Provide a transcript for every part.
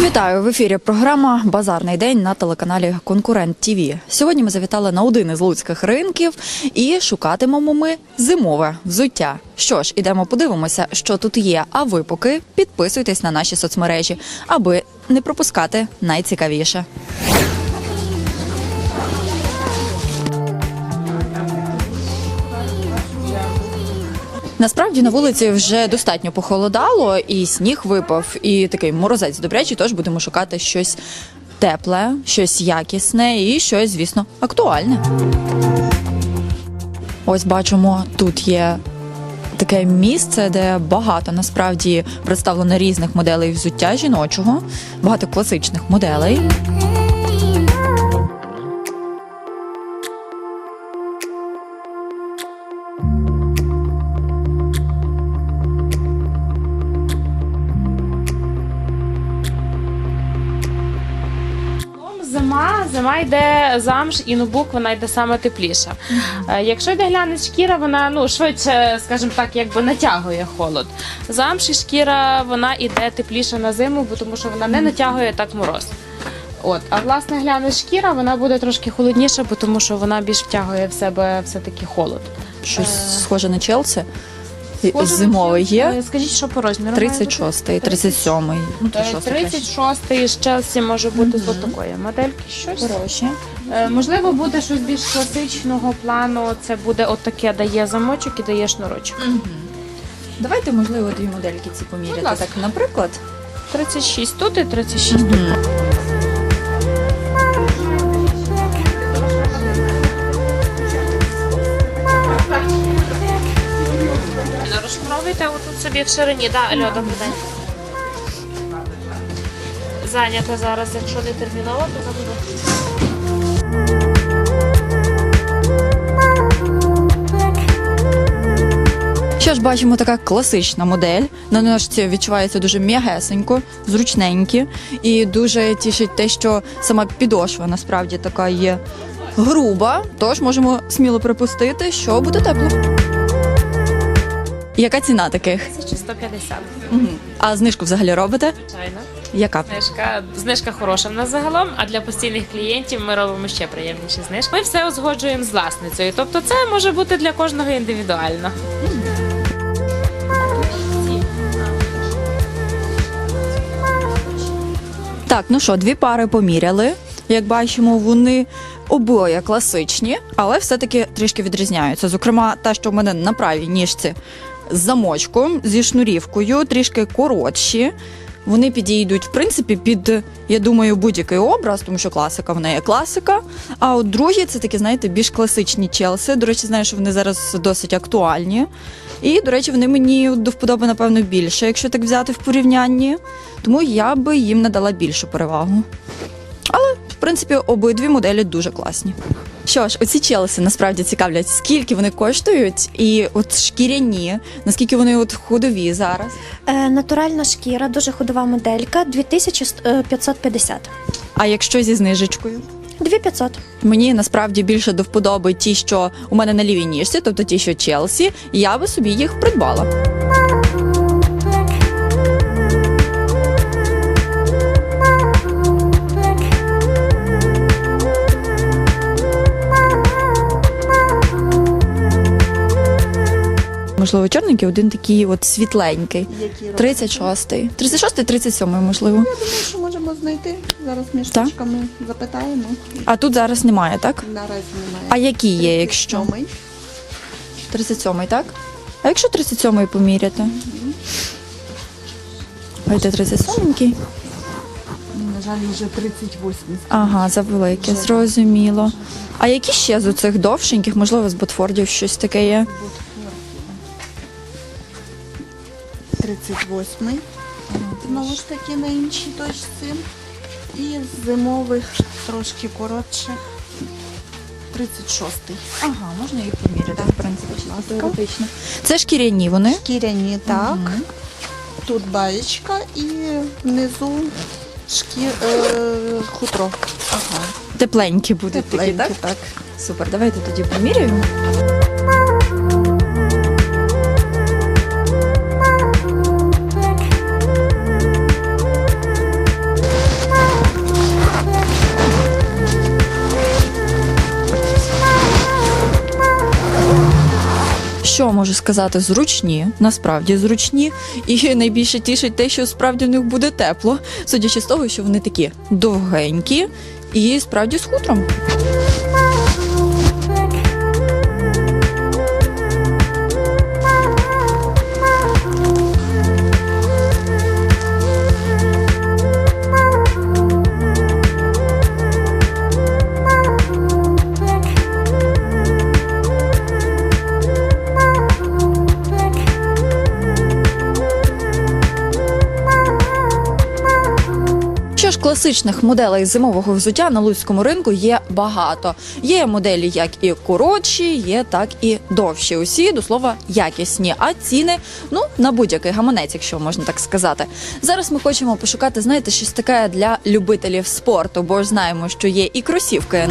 Вітаю в ефірі. Програма Базарний день на телеканалі Конкурент ТІВІ. Сьогодні ми завітали на один із луцьких ринків і шукатимемо ми зимове взуття. Що ж, ідемо подивимося, що тут є. А ви поки підписуйтесь на наші соцмережі, аби не пропускати найцікавіше. Насправді на вулиці вже достатньо похолодало, і сніг випав, і такий морозець добрячий. Тож будемо шукати щось тепле, щось якісне і щось, звісно, актуальне. Ось бачимо, тут є таке місце, де багато насправді представлено різних моделей взуття жіночого, багато класичних моделей. Зима, зима йде замш і нубук, вона йде саме тепліша. Е, Якщо йде глянець шкіра, вона ну швидше, скажімо так, якби натягує холод. Замш і шкіра вона йде тепліша на зиму, бо тому що вона не натягує так мороз. От, а власне глянець шкіра, вона буде трошки холодніша, бо тому що вона більш втягує в себе все-таки холод. Щось схоже на Челсі. Схоже, Зимовий є. Скажіть, що по розміру? має бути? 36-й, 37-й. Ну, то Е, шостий краще. 36-й з Челсі може бути з такої модельки. Щось. Хороші. Е, Можливо, буде щось більш класичного плану. Це буде отаке, дає замочок і дає шнурочок. Давайте, можливо, дві модельки ці поміряти. Ласка. Так, наприклад. 36 тут і 36 тут. Розшнуровуйте отут собі в ширині, да, Альо, добрий день. Зайнята зараз, якщо не терміново, то забуду. Що ж, бачимо така класична модель. На ножці відчувається дуже м'ягесенько, зручненькі. І дуже тішить те, що сама підошва насправді така є груба. Тож можемо сміло припустити, що буде тепло. Яка ціна таких? 1150. А знижку взагалі робите? Звичайно. Яка? Знижка, знижка хороша в нас загалом, а для постійних клієнтів ми робимо ще приємніші знижки. Ми все узгоджуємо з власницею. Тобто це може бути для кожного індивідуально. Так, ну що, дві пари поміряли. Як бачимо, вони обоє класичні, але все-таки трішки відрізняються. Зокрема, та, що в мене на правій ніжці з замочком, зі шнурівкою, трішки коротші. Вони підійдуть, в принципі, під, я думаю, будь-який образ, тому що класика в неї класика. А от другі це такі, знаєте, більш класичні челси. До речі, знаю, що вони зараз досить актуальні. І, до речі, вони мені до вподоби, напевно, більше, якщо так взяти в порівнянні. Тому я би їм надала більшу перевагу. Принципі, обидві моделі дуже класні. Що ж, оці челси насправді цікавлять, скільки вони коштують, і от шкіряні, наскільки вони от ходові зараз. Е, натуральна шкіра, дуже ходова моделька, 2550. А якщо зі знижечкою? 2500. Мені насправді більше до вподоби ті, що у мене на лівій ніжці, тобто ті, що Челсі, я би собі їх придбала. Можливо, чорненький, один такий от світленький. 36-й. 36-й, 37-й, можливо. Я Думаю, що можемо знайти. Зараз між Так. точками запитаємо. А тут зараз немає, так? Наразі немає. А які є, якщо? 37-й. 37-й, так? А якщо 37-й поміряти? Ой, 37-й? На жаль, вже 38. Ага, завелике, зрозуміло. А які ще з оцих довшеньких, можливо, з Ботфордів щось таке є? 38. Знову ж таки на іншій точці. І з зимових трошки коротших. 36-й. Ага, можна їх поміряти, в принципі, теоретично. Це шкіряні вони. Шкіряні, так. Тут баєчка і внизу шкір, е, хутро. Ага. Тепленькі будуть такі, так? так. Супер, давайте тоді поміряємо. Можу сказати, зручні, насправді зручні. І найбільше тішить те, що справді в них буде тепло, судячи з того, що вони такі довгенькі і справді з хутром. Класичних моделей зимового взуття на луцькому ринку є багато. Є моделі як і коротші, є так і довші. Усі до слова якісні, а ціни ну на будь-який гаманець, якщо можна так сказати. Зараз ми хочемо пошукати, знаєте, щось таке для любителів спорту, бо ж знаємо, що є і кросівки.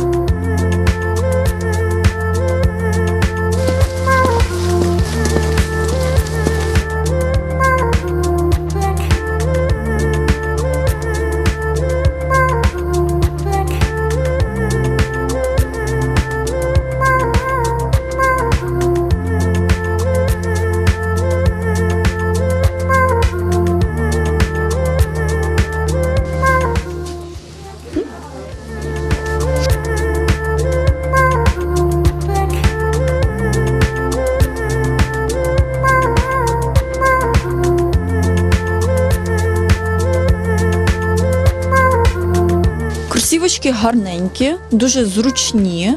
Кросівочки гарненькі, дуже зручні.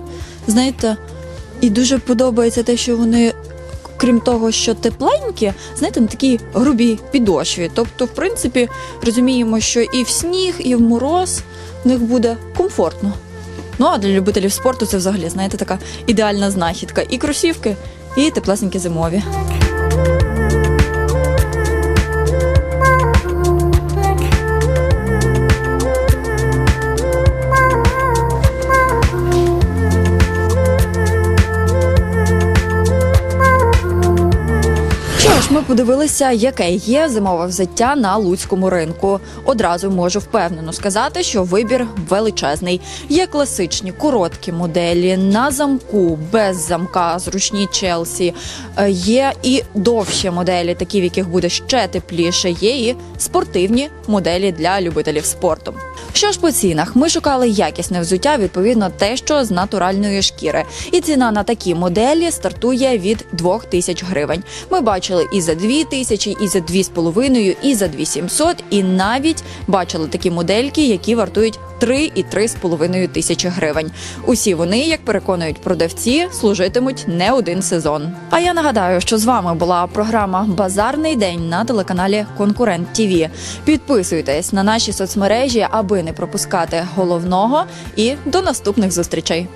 Знаєте, і дуже подобається те, що вони, крім того, що тепленькі, знаєте, на такій грубій підошві. Тобто, в принципі, розуміємо, що і в сніг, і в мороз в них буде комфортно. Ну а для любителів спорту це взагалі, знаєте, така ідеальна знахідка. І кросівки, і теплесенькі зимові. Ми подивилися, яке є зимове взуття на луцькому ринку. Одразу можу впевнено сказати, що вибір величезний. Є класичні короткі моделі на замку, без замка, зручні Челсі. Е, Є і довші моделі, такі в яких буде ще тепліше. Є і спортивні моделі для любителів спорту. Що ж по цінах? Ми шукали якісне взуття, відповідно, те, що з натуральної шкіри. І ціна на такі моделі стартує від 2 тисяч гривень. Ми бачили і за 2 тисячі, і за 2,5, і за 2700, і навіть бачили такі модельки, які вартують 3 і 3,5 тисячі гривень. Усі вони, як переконують продавці, служитимуть не один сезон. А я нагадаю, що з вами була програма Базарний день на телеканалі Конкурент ТІВІ. Підписуйтесь на наші соцмережі, аби не пропускати головного. І до наступних зустрічей.